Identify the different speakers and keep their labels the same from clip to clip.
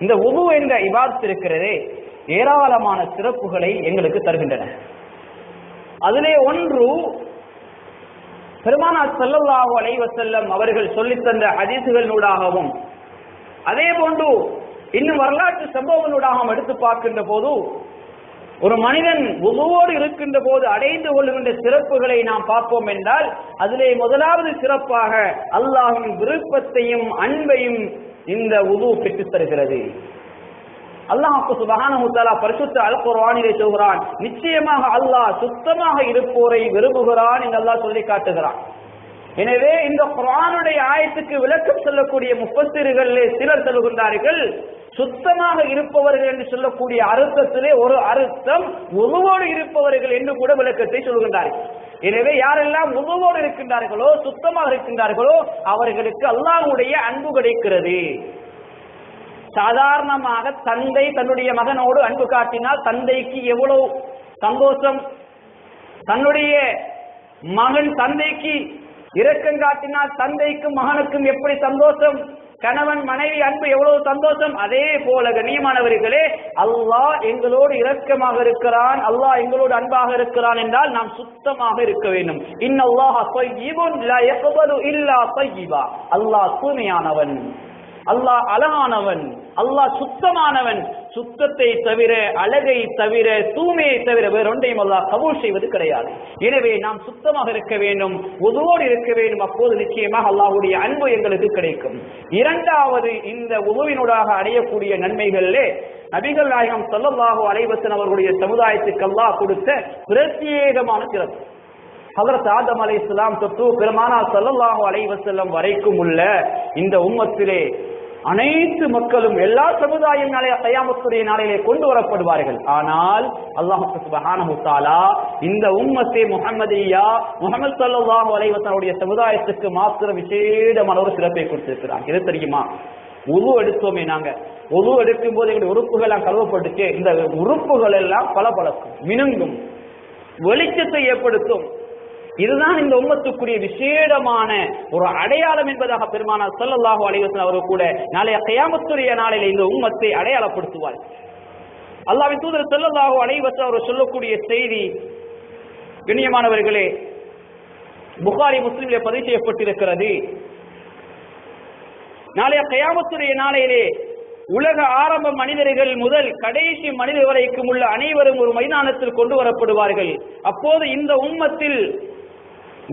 Speaker 1: இந்த உது என்ற இபாத் இருக்கிறதே ஏராளமான சிறப்புகளை எங்களுக்கு தருகின்றன. அதிலே ஒன்று பெருமானால் செல்லல்லாஹோ அலைவ செல்லம் அவர்கள் சொல்லித் தந்த ஹதீசுகளினூடாகவும் அதே போன்று இன்னும் வரலாற்று சம்பவங்களூடாகவும் எடுத்து பார்க்கின்ற போது ஒரு மனிதன் உதுவோடு இருக்கின்ற போது அடைந்து கொள்கின்ற சிறப்புகளை நாம் பார்ப்போம் என்றால் அதிலே முதலாவது சிறப்பாக அல்லாஹின் விருப்பத்தையும் அன்பையும் இந்த உது பெற்று தருகிறது அல்லாஹ் சுபஹானஹு தஆலா பரிசுத்த அல் குர்ஆனிலே சொல்கிறான் நிச்சயமாக அல்லாஹ் சுத்தமாக இருப்போரை விரும்புகிறான் என்று அல்லாஹ் சொல்லி காட்டுகிறான். எனவே இந்த குர்ஆனுடைய ஆயத்துக்கு விளக்கம் சொல்லக்கூடிய முப்பத்திரிகளிலே சிலர் சொல்லுகின்றார்கள் சுத்தமாக இருப்பவர்கள் என்று சொல்லக்கூடிய அர்த்தத்திலே ஒரு அர்த்தம் உருவோடு இருப்பவர்கள் என்று கூட விளக்கத்தை சொல்கின்றார்கள் எனவே யாரெல்லாம் உணவோடு இருக்கின்றார்களோ சுத்தமாக இருக்கின்றார்களோ அவர்களுக்கு அல்லாஹுடைய அன்பு கிடைக்கிறது. சாதாரணமாக தந்தை தன்னுடைய மகனோடு அன்பு காட்டினால் தந்தைக்கு எவ்வளவு சந்தோஷம்? தன்னுடைய மகன் தந்தைக்கு இரக்கம் காட்டினால் தந்தைக்கும் மகனுக்கும் எப்படி சந்தோஷம்? கணவன் மனைவி அன்பு எவ்வளவு சந்தோஷம்? அதே போல கண்ணியமானவர்களே அல்லாஹ் எங்களோடு இரக்கமாக இருக்கிறான் அல்லாஹ் எங்களோடு அன்பாக இருக்கிறான் என்றால் நாம் சுத்தமாக இருக்க வேண்டும். இன்னல்லாஹ தய்யிபுன் இல்லா தய்யிபா அல்லாஹ் தூய்மையானவன். அல்லாஹ் அழகானவன் அல்லாஹ் சுத்தமானவன். சுத்தத்தை தவிர அழகை தவிர தூய்மையை தவிர வேறொன்றையும் அல்லாஹ் கபூல் செய்வது கிடையாது. எனவே நாம் சுத்தமாக இருக்க வேண்டும் உதவோடு இருக்க வேண்டும். அப்போது நிச்சயமாக அல்லாஹுடைய அன்பு எங்களுக்கு கிடைக்கும். இரண்டாவது இந்த உதவினூடாக அடையக்கூடிய நன்மைகளிலே நபிகள் நாயகம் ஸல்லல்லாஹு அலைவசன் அவர்களுடைய சமுதாயத்துக்கு அல்லாஹ் கொடுத்த பிரத்யேகமான சிறப்பு. ஹதரத் ஆதம் அலை இஸ்லாம் தொத்து பெருமானா சல்லாஹு அலைவசல்லம் வரைக்கும் உள்ள இந்த உம்மத்திலே அனைத்து மக்களும் எல்லா சமுதாயம் நாளைய கயாமத்துடைய நாளையிலே கொண்டு வரப்படுவார்கள். ஆனால் அல்லாஹ் சுப்ஹானஹு இந்த உம்மத்தை முஹம்மதியா முகமது ஸல்லல்லாஹு அலைவசனுடைய சமுதாயத்துக்கு மாத்திரம் விசேடமான ஒரு சிறப்பை கொடுத்திருக்கிறார் இது தெரியுமா? உருவ எடுத்தோமே நாங்க. உரு எடுக்கும் போது எங்களுடைய உறுப்புகள் எல்லாம் கழுவப்பட்டுச்சு. இந்த உறுப்புகள் எல்லாம் பளபளக்கும் மினுங்கும் வெளிச்சத்தை ஏற்படுத்தும். இதுதான் இந்த உம்மத்துக்குரிய விசேடமான ஒரு அடையாளம் என்பதாக பெருமானார் ஸல்லல்லாஹு அலைவசன் அவர்கள் கூட நாளைய கையாமத்துரிய நாளில் இந்த உம்மத்தை அடையாளப்படுத்துவார். அல்லாவின் தூதர் ஸல்லல்லாஹு அலைவசன் அவர் சொல்லக்கூடிய செய்தி கண்ணியமானவர்களே புகாரி முஸ்லிமிலே பதிவு செய்யப்பட்டிருக்கிறது. நாளைய கயாமத்துடைய நாளையிலே உலக ஆரம்ப மனிதர்கள் முதல் கடைசி மனிதர் வரைக்கும் உள்ள அனைவரும் ஒரு மைதானத்தில் கொண்டு வரப்படுவார்கள். அப்போது இந்த உம்மத்தில்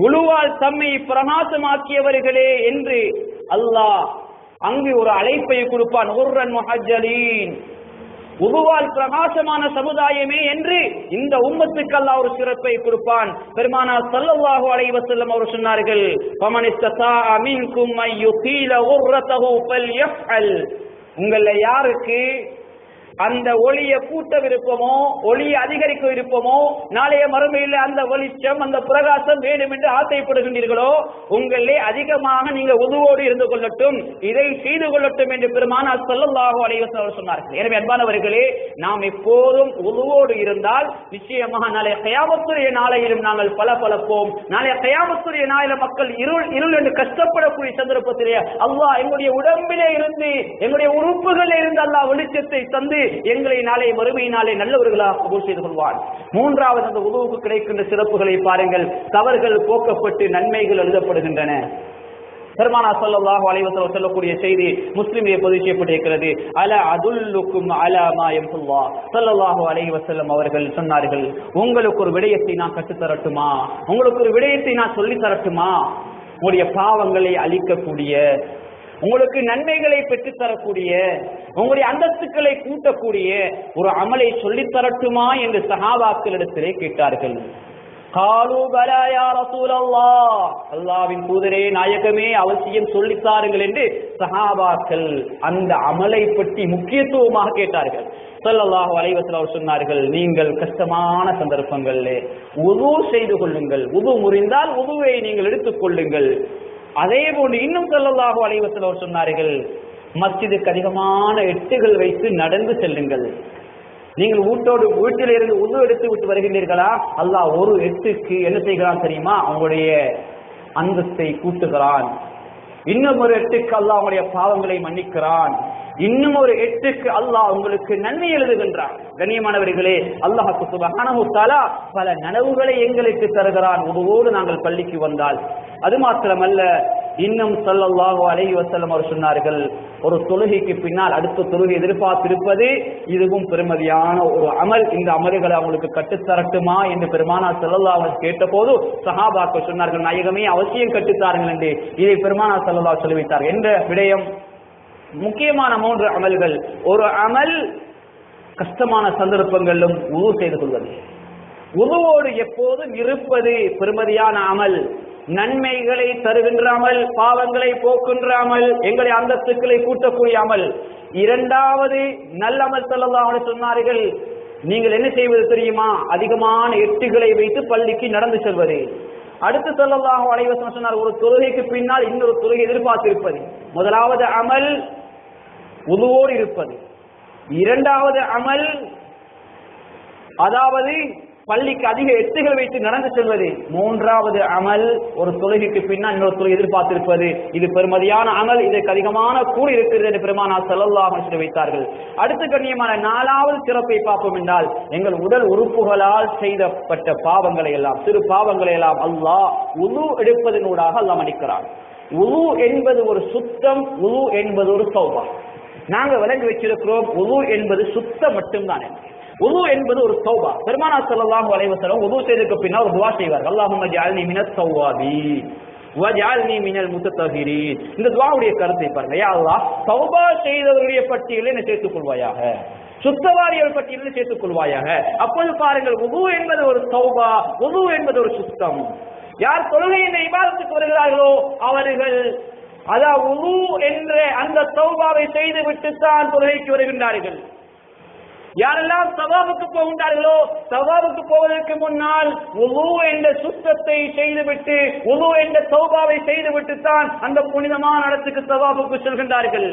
Speaker 1: முழுவால் தம்மை பிரகாசமாக்கியவர்களே என்று அல்லாஹ் அங்கு ஒரு அழைப்பை கொடுப்பான். உர்ரன் முஹஜலீன் உருவால் பிரகாசமான சமுதாயமே என்று இந்த உம்மத்துக்கு அல்லாஹ் ஒரு சிறப்பை கொடுப்பான். பெருமானா சல்லல்லாஹு அலைஹி வஸல்லம் அவர் சொன்னார்கள் பமனிஸ்தா இஸ்தஸாஅ மின்கும் ஐ யுகீல உர்ரதஹு ஃபல்யஃஅல் உங்கள யாருக்கு அந்த ஒளியை கூட்ட விருப்பமோ ஒளியை அதிகரிக்க விருப்பமோ நாளைய மறுமையில் அந்த வெளிச்சம் அந்த பிரகாசம் வேண்டும் என்று ஆசைப்படுகின்றீர்களோ உங்களே அதிகமாக நீங்க உதுவோடு இருந்து கொள்ளட்டும் இதை செய்து கொள்ளட்டும் என்று பெருமானால் ஸல்லல்லாஹு அலைவர் சொன்னார்கள். எனவே அன்பானவர்களே நாம் எப்போதும் உதுவோடு இருந்தால் நிச்சயமாக நாளைய கயாமத்துடைய நாளையிலும் நாங்கள் பல பலப்போம் நாளைய கயாமத்துடைய நாளில மக்கள் இருள் இருள் என்று கஷ்டப்படக்கூடிய சந்தர்ப்பத்திலே அல்லாஹ் எங்களுடைய உடம்பிலே இருந்து எங்களுடைய உறுப்புகளில் இருந்து அல்லாஹ் வெளிச்சத்தை தந்து எங்களை நாளை மறுமை நாளை நல்லவர்களாக கபூல் செய்து கொள்வான் மூன்றாவது அந்த உதவுக்கு கிடைக்கின்ற சிறப்புகளை பாருங்கள். தவறுகள் போக்கப்பட்டு நன்மைகள் எழுதப்படுகின்றன. பெருமானா ஸல்லல்லாஹு அலைஹி சொல்லக்கூடிய செய்தி முஸ்லிமிலே பதிவு செய்யப்பட்டிருக்கிறது. அல அதுல்லுக்கும் அலா மா யம்ஹுல்லா ஸல்லல்லாஹு அலைவசல்லம் அவர்கள் சொன்னார்கள் உங்களுக்கு ஒரு விடயத்தை நான் கற்றுத்தரட்டுமா உங்களுக்கு ஒரு விடயத்தை நான் சொல்லி தரட்டுமா? உங்களுடைய பாவங்களை அழிக்கக்கூடிய உங்களுக்கு நன்மைகளை பெற்று தரக்கூடிய உங்களுடைய அந்தஸ்துக்களை கூட்டக்கூடிய ஒரு அமலை சொல்லித் தரட்டுமா என்று சகாபாக்களிடத்திலே கேட்டார்கள். காலு பலா யா தூதரே நாயகமே அவசியம் சொல்லித்தாருங்கள் என்று சஹாபாக்கள் அந்த அமலை பற்றி முக்கியத்துவமாக கேட்டார்கள். சொல்லல்லாஹ் வலைவசல் அவர் சொன்னார்கள் நீங்கள் கஷ்டமான சந்தர்ப்பங்களில் உது செய்து கொள்ளுங்கள். உது முறிந்தால் உதுவை நீங்கள் எடுத்துக் கொள்ளுங்கள். அதே போன்று இன்னும் ஸல்லல்லாஹு அலைஹி அவர் சொன்னார்கள் மஸ்ஜிதுக்கு அதிகமான எட்டுகள் வைத்து நடந்து செல்லுங்கள். நீங்கள் வீட்டோடு வீட்டில் இருந்து உது எடுத்து விட்டு வருகின்றீர்களா? அல்லாஹ் ஒரு எட்டுக்கு என்ன செய்கிறான் தெரியுமா? அவங்களுடைய அந்தஸ்தை கூட்டுகிறான். இன்னும் ஒரு எட்டுக்கு அல்லாஹ் உங்களுடைய பாவங்களை மன்னிக்கிறான். இன்னும் ஒரு எட்டுக்கு அல்லாஹ் உங்களுக்கு நன்மை எழுதுகின்றான். கண்ணியமானவர்களே அல்லாஹுக்கு சுபஹானஹு தஆலா பல நனவுகளை எங்களுக்கு தருகிறான். உதவோடு நாங்கள் பள்ளிக்கு வந்தால். அது மாத்திரமல்ல இன்னும் ஸல்லல்லாஹு அலை வசலம் அவர் சொன்னார்கள் ஒரு தொழுகைக்கு பின்னால் அடுத்த தொழுகை எதிர்பார்த்திருப்பது இதுவும் பெருமதியான ஒரு அமல். இந்த அமல்களை அவங்களுக்கு கட்டுத்தரட்டுமா என்று பெருமானார் ஸல்லல்லாஹு அலைஹி கேட்டபோது சஹாபாக்கள் சொன்னார்கள் நாயகமே அவசியம் கட்டுத்தாருங்கள் என்று. இதை பெருமானார் செல்லல்லா சொல்லுவித்தார் என்ற விடயம் முக்கியமான மூன்று அமல்கள். ஒரு அமல் கஷ்டமான சந்தர்ப்பங்களிலும் உருவ செய்து கொள்வது. உருவோடு எப்போதும் இருப்பது பெருமதியான அமல். நன்மைகளை தருகின்ற அமல் பாவங்களை போக்குன்றாமல் எங்களை அந்தஸ்துக்களை கூட்டக்கூடிய அமல் இரண்டாவது நல்லமல் செல்லலாம் சொன்னார்கள் நீங்கள் என்ன செய்வது தெரியுமா? அதிகமான எட்டுகளை வைத்து பள்ளிக்கு நடந்து செல்வது. அடுத்து செல்லலாம் அலைவசம் சொன்னார் ஒரு தொழுகைக்கு பின்னால் இன்னொரு தொழுகை எதிர்பார்த்திருப்பது. முதலாவது அமல் உதுவோடு இருப்பது. இரண்டாவது அமல் அதாவது பள்ளிக்கு அதிக எட்டுகள் வைத்து நடந்து செல்வது. மூன்றாவது அமல் ஒரு தொழுகைக்கு பின்னால் இன்னொரு தொழில் எதிர்பார்த்திருப்பது. இது பெருமதியான அமல் இதற்கு அதிகமான கூலி இருக்கிறது என்று பெருமானா செல்லல்லாக சொல்லி வைத்தார்கள். அடுத்த கண்ணியமான நாலாவது சிறப்பை பார்ப்போம் என்றால் எங்கள் உடல் உறுப்புகளால் செய்தப்பட்ட பாவங்களை எல்லாம் சிறு பாவங்களை எல்லாம் அல்லாஹ் உது எடுப்பதனூடாக அல்லாஹ் மன்னிக்கிறான். உது என்பது ஒரு சுத்தம் உது என்பது ஒரு சௌபா நாங்க விளங்கி வச்சிருக்கிறோம் உது என்பது சுத்தம் மட்டும்தான் உது என்பது ஒரு சௌபா பெருமானா ஸல்லல்லாஹு அலைஹி உது செய்ததுக்கு பின்னால் ஒரு துவா செய்வார். அல்லாஹும்ம ஜஅல்னி மினத் தவ்வாபி வஜஅல்னி மினல் முத்தத்தஹிரீன் இந்த துவாவுடைய கருத்தை பாருங்க. யா அல்லாஹ் சௌபா செய்தவர்களுடைய பட்டியலை என்ன சேர்த்துக் கொள்வாயாக. சுத்தவாரிகள் பட்டியலில் சேர்த்துக் கொள்வாயாக. அப்போது பாருங்கள் உது என்பது ஒரு சௌபா உது என்பது ஒரு சுத்தம். யார் தொழுகையின் என்ற வருகிறார்களோ அவர்கள் அதாவது உது என்ற அந்த சௌபாவை செய்து விட்டுத்தான் தொழுகைக்கு வருகின்றார்கள். யாரெல்லாம் சவாபுக்கு போகின்றார்களோ சவாபுக்கு போவதற்கு முன்னால் உலு என்ற சுத்தத்தை செய்துவிட்டு உலு என்ற சோபாவை செய்துவிட்டு தான் அந்த புனிதமான இடத்துக்கு சவாபுக்கு செல்கின்றார்கள்.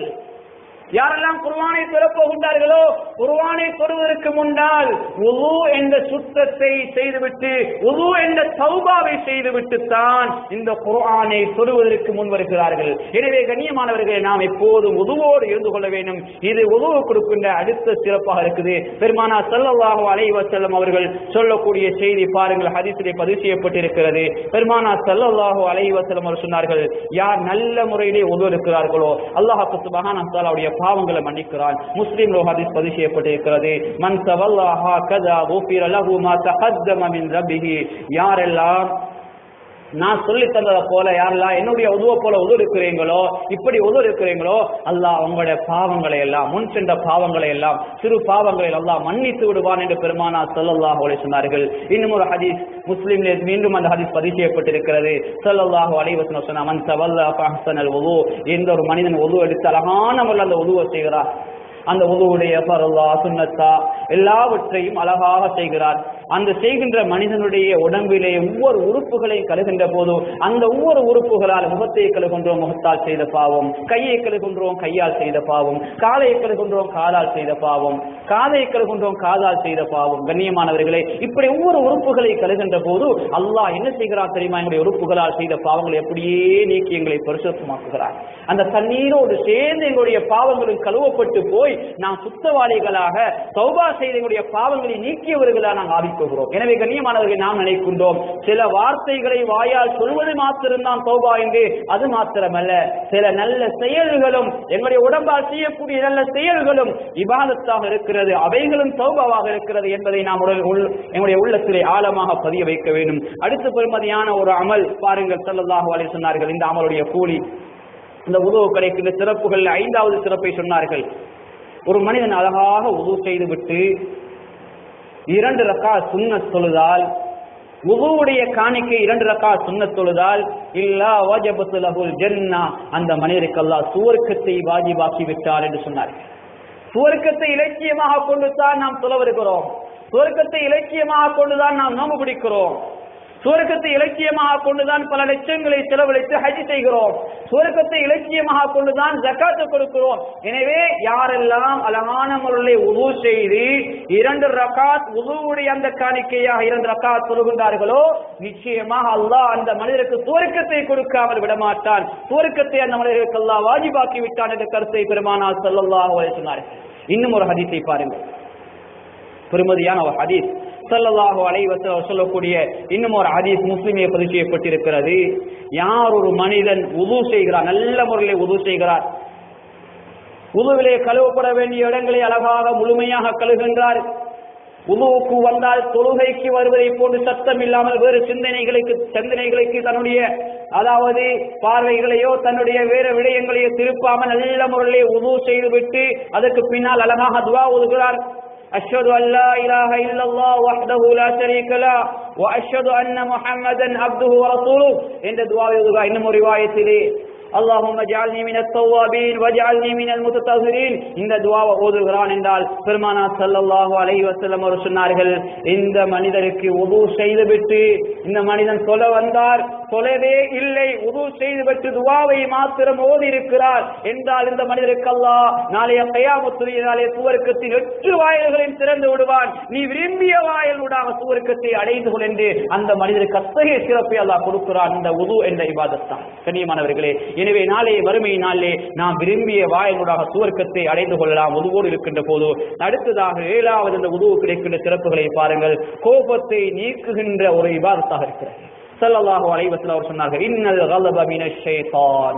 Speaker 1: யாரெல்லாம் குர்வானை தொழப்போகின்றார்களோ குர்வானை தொடுவதற்கு முன்னால் உது என்ற சுத்தத்தை செய்துவிட்டு உது என்ற சௌபாவை செய்துவிட்டு தான் இந்த குர்ஆனை தொடுவதற்கு முன் வருகிறார்கள். எனவே கண்ணியமானவர்களை நாம் எப்போதும் உதுவோடு இருந்து கொள்ள வேண்டும். இது உதவு கொடுக்கின்ற அடுத்த சிறப்பாக இருக்குது. பெருமானா ஸல்லல்லாஹு அலைவ செல்லம் அவர்கள் சொல்லக்கூடிய செய்தி பாருங்கள். ஹதீஸிலே பதிவு செய்யப்பட்டிருக்கிறது. பெருமானா ஸல்லல்லாஹு அலைவ செல்லம் அவர் சொன்னார்கள் யார் நல்ல முறையிலே உதவு இருக்கிறார்களோ அல்லாஹ் சுப்ஹானஹு வ பாவங்களை மன்னிக்கிறான். முஸ்லீம் ஹதீஸ் பதிவு செய்யப்பட்டிருக்கிறது. மன் சவல்லாஹா கதா குஃபிர லஹு மா தகத்தம மின் ரபிஹி யாரெல்லாம் நான் சொல்லி தந்ததை போல யாரெல்லாம் என்னுடைய உதவ போல உதவு இருக்கிறீங்களோ இப்படி உதவு இருக்கிறீங்களோ அல்லாஹ் உங்களுடைய பாவங்களை எல்லாம் முன் சென்ற பாவங்களை எல்லாம் சிறு பாவங்களை அல்லாஹ் மன்னித்து விடுவான் என்று பெருமானா சொல்லல்லாஹ் அலைஹி சொன்னார்கள். இன்னும் ஒரு ஹதீஸ் முஸ்லிம்ல மீண்டும் அந்த ஹதீஸ் பதிவு செய்யப்பட்டிருக்கிறது. ஸல்லல்லாஹு அலைவசன சொன்ன மன் தவல்லா எந்த ஒரு மனிதன் உதவு எடுத்து அழகான முறையில் அந்த உதவ செய்கிறார். அந்த உதவுடைய பரல்லா சுன்னத்தா எல்லாவற்றையும் அழகாக செய்கிறார். அந்த செய்கின்ற மனிதனுடைய உடம்பிலே ஒவ்வொரு உறுப்புகளையும் கழுகின்ற போது அந்த ஒவ்வொரு உறுப்புகளால் முகத்தை கழுகின்றோம் முகத்தால் செய்த பாவம். கையை கழுகின்றோம் கையால் செய்த பாவம். காலை கழுகின்றோம் காலால் செய்த பாவம். காதை கழுகின்றோம் காதால் செய்த பாவம். கண்ணியமானவர்களே இப்படி ஒவ்வொரு உறுப்புகளை கழுகின்ற போது அல்லாஹ் என்ன செய்கிறார் தெரியுமா? எங்களுடைய உறுப்புகளால் செய்த பாவங்களை அப்படியே நீக்கி எங்களை பரிசுத்தமாக்குகிறார். அந்த தண்ணீரோடு சேர்ந்து எங்களுடைய பாவங்களும் கழுவப்பட்டு போய் நாம் சுத்தவாளிகளாக சௌபா செய்த பாவங்களை நீக்கியவர்களாக நாம் ஆவிக்கொள்கிறோம் எனவே கண்ணியமானவர்களை நாம் நினைக்கின்றோம். சில வார்த்தைகளை வாயால் சொல்வது மாத்திரம்தான் சௌபா என்று அது மாத்திரமல்ல. சில நல்ல செயல்களும் எங்களுடைய உடம்பால் செய்யக்கூடிய நல்ல செயல்களும் இபாதத்தாக இருக்கிறது. அவைகளும் சௌபாவாக இருக்கிறது என்பதை நாம் உடல் எங்களுடைய உள்ளத்திலே ஆழமாக பதிய வைக்க வேண்டும். அடுத்து பெருமதியான ஒரு அமல் பாருங்கள். ஸல்லல்லாஹு அலைஹி சொன்னார்கள் இந்த அமலுடைய கூலி இந்த உதவு கிடைக்கின்ற சிறப்புகள் ஐந்தாவது சிறப்பை சொன்னார்கள். ஒரு மனிதன் அழகாக உது செய்துவிட்டு இரண்டு ரக்கா சுன்னத் தொழுதால் உதுவுடைய காணிக்கை இரண்டு ரக்கா சுண்ண தொழுதால் இல்லா வாஜபத்து லகுல் ஜென்னா அந்த மனிதருக்கு அல்லாஹ் சுவர்க்கத்தை வாஜிபாக்கி விட்டார் என்று சொன்னார். சுவர்க்கத்தை இலக்கியமாக கொண்டு தான் நாம் சொல்ல வருகிறோம் சுவர்க்கத்தை இலக்கியமாக கொண்டுதான் நாம் நோம்பு பிடிக்கிறோம். சுவர்க்கத்தை இலக்கியமாக கொண்டுதான் பல லட்சங்களை செலவழித்து ஹஜ் செய்கிறோம். சுவர்க்கத்தை இலக்கியமாக கொண்டுதான் ஜக்காத்து கொடுக்கிறோம். எனவே யாரெல்லாம் அழகான முறையில் உது செய்து இரண்டு ரகாத் உதுவுடைய அந்த காணிக்கையாக இரண்டு ரகாத் சொல்கின்றார்களோ நிச்சயமாக அல்லாஹ் அந்த மனிதருக்கு சுவர்க்கத்தை கொடுக்காமல் விடமாட்டான். சுவர்க்கத்தை அந்த மனிதருக்கு அல்லாஹ் வாஜிபாக்கி விட்டான் என்ற கருத்தை பெருமானால் ஸல்லல்லாஹு சொன்னார். இன்னும் ஒரு ஹதீஸை பாருங்கள். பெருமதியான ஒரு ஹதீஸ். சல்லல்லாஹு அலைவச சொல்லக்கூடிய இன்னும் ஒரு ஹதீஸ் முஸ்லிமே பதிவு செய்யப்பட்டிருக்கிறது. யார் ஒரு மனிதன் உது செய்கிறார் நல்ல முறையில் உது செய்கிறார். உதுவிலே கழுவப்பட வேண்டிய இடங்களை அழகாக முழுமையாக கழுகின்றார் உதுவுக்கு வந்தால் தொழுகைக்கு வருவதை போன்று சத்தம் இல்லாமல் வேறு சிந்தனைகளுக்கு சிந்தனைகளுக்கு தன்னுடைய அதாவது பார்வைகளையோ தன்னுடைய வேறு விடயங்களையோ திருப்பாமல் நல்ல முறையிலே உது செய்துவிட்டு அதற்கு பின்னால் அழகாக துவா ஒதுகிறார் أشهد أن لا إله إلا الله وحده لا شريك له وأشهد أن محمدا عبده ورسوله. عند دعاء يذكر إنما அல்லாஹும் ஜால்னி இந்த துவாவை ஓதுகிறான் என்றால் பெருமானா சல்லல்லாஹு அலைஹி வஸல்லம் அவர் சொன்னார்கள் இந்த மனிதருக்கு உது செய்துவிட்டு இந்த மனிதன் சொல்ல வந்தார் சொல்லவே இல்லை உது செய்துவிட்டு துவாவை மாத்திரம் ஓதி இருக்கிறார் என்றால் இந்த மனிதருக்கு அல்லாஹ் நாளைய கயாமத்துரிய நாளைய சுவர்க்கத்தின் எட்டு வாயில்களையும் திறந்து விடுவான். நீ விரும்பிய வாயிலூடாக சுவர்க்கத்தை அடைந்து கொள் என்று அந்த மனிதருக்கு அத்தகைய சிறப்பை அல்லாஹ் கொடுக்கிறான். இந்த உது என்ற இபாதத்தான் கண்ணியமானவர்களே எனவே நாளை வறுமை நாளிலே நாம் விரும்பிய வாயிலூடாக சுவர்க்கத்தை அடைந்து கொள்ளலாம். உதுவோடு இருக்கின்ற போது அடுத்ததாக ஏழாவது இந்த உதவு கிடைக்கின்ற சிறப்புகளை பாருங்கள். கோபத்தை நீக்குகின்ற ஒரு விவாதத்தாக இருக்கிறது. ஸல்லல்லாஹு அலைஹி அவர் சொன்னார்கள் இன்னல் கலப மினஷ் ஷைத்தான்.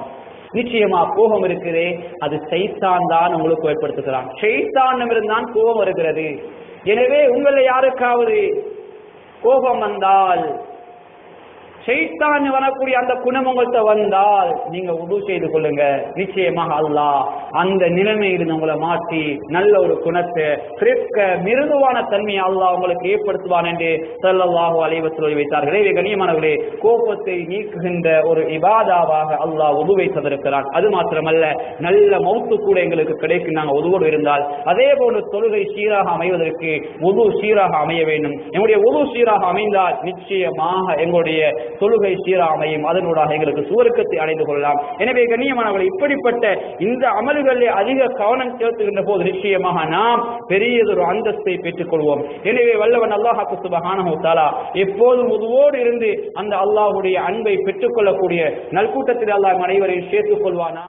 Speaker 1: நிச்சயமா கோபம் இருக்குதே அது சைத்தான் தான் உங்களுக்கு ஏற்படுத்துகிறான். ஷைத்தானிடம் இருந்தான் கோபம் வருகிறது. எனவே உங்களை யாருக்காவது கோபம் வந்தால் செய்தான் வரக்கூடிய அந்த குணம் உங்கள்கிட்ட வந்தால் நீங்க உது செய்து கொள்ளுங்க. நிச்சயமாக அல்லாஹ் அந்த நிலைமையிலிருந்து உங்களை மாற்றி நல்ல ஒரு குணத்தை கிறிஸ்க மிருதுவான தன்மையை அல்லாஹ் உங்களுக்கு ஏற்படுத்துவான் என்று ஸல்லல்லாஹு அலைவத்தில் வஸல்லம் வைத்தார்களே. இவை கண்ணியமானவர்களே கோபத்தை நீக்குகின்ற ஒரு இபாதாவாக அல்லாஹ் உதுவை தந்திருக்கிறான் அது மாத்திரமல்ல நல்ல மௌத்து கூட எங்களுக்கு கிடைக்கும். நாங்கள் உதுவோடு இருந்தால் அதே போன்று தொழுகை சீராக அமைவதற்கு உது சீராக அமைய வேண்டும். எங்களுடைய உது சீராக அமைந்தால் நிச்சயமாக எங்களுடைய தொழுகை சீராமையும் அதனூடாக எங்களுக்கு சுவர்க்கத்தை அடைந்து கொள்ளலாம். எனவே கண்ணியமானவர்கள் இப்படிப்பட்ட இந்த அமல்களில் அதிக கவனம் செலுத்துகின்ற போது நிச்சயமாக நாம் பெரியதொரு அந்தஸ்தை பெற்றுக் கொள்வோம் எனவே வல்லவன் அல்லாஹாக்கு சுபஹானஹு எப்போதும் உதுவோடு இருந்து அந்த அல்லாஹுடைய அன்பை பெற்றுக்கொள்ளக்கூடிய நல்கூட்டத்தில் அல்லாஹ் அனைவரையும் சேர்த்துக் கொள்வானா?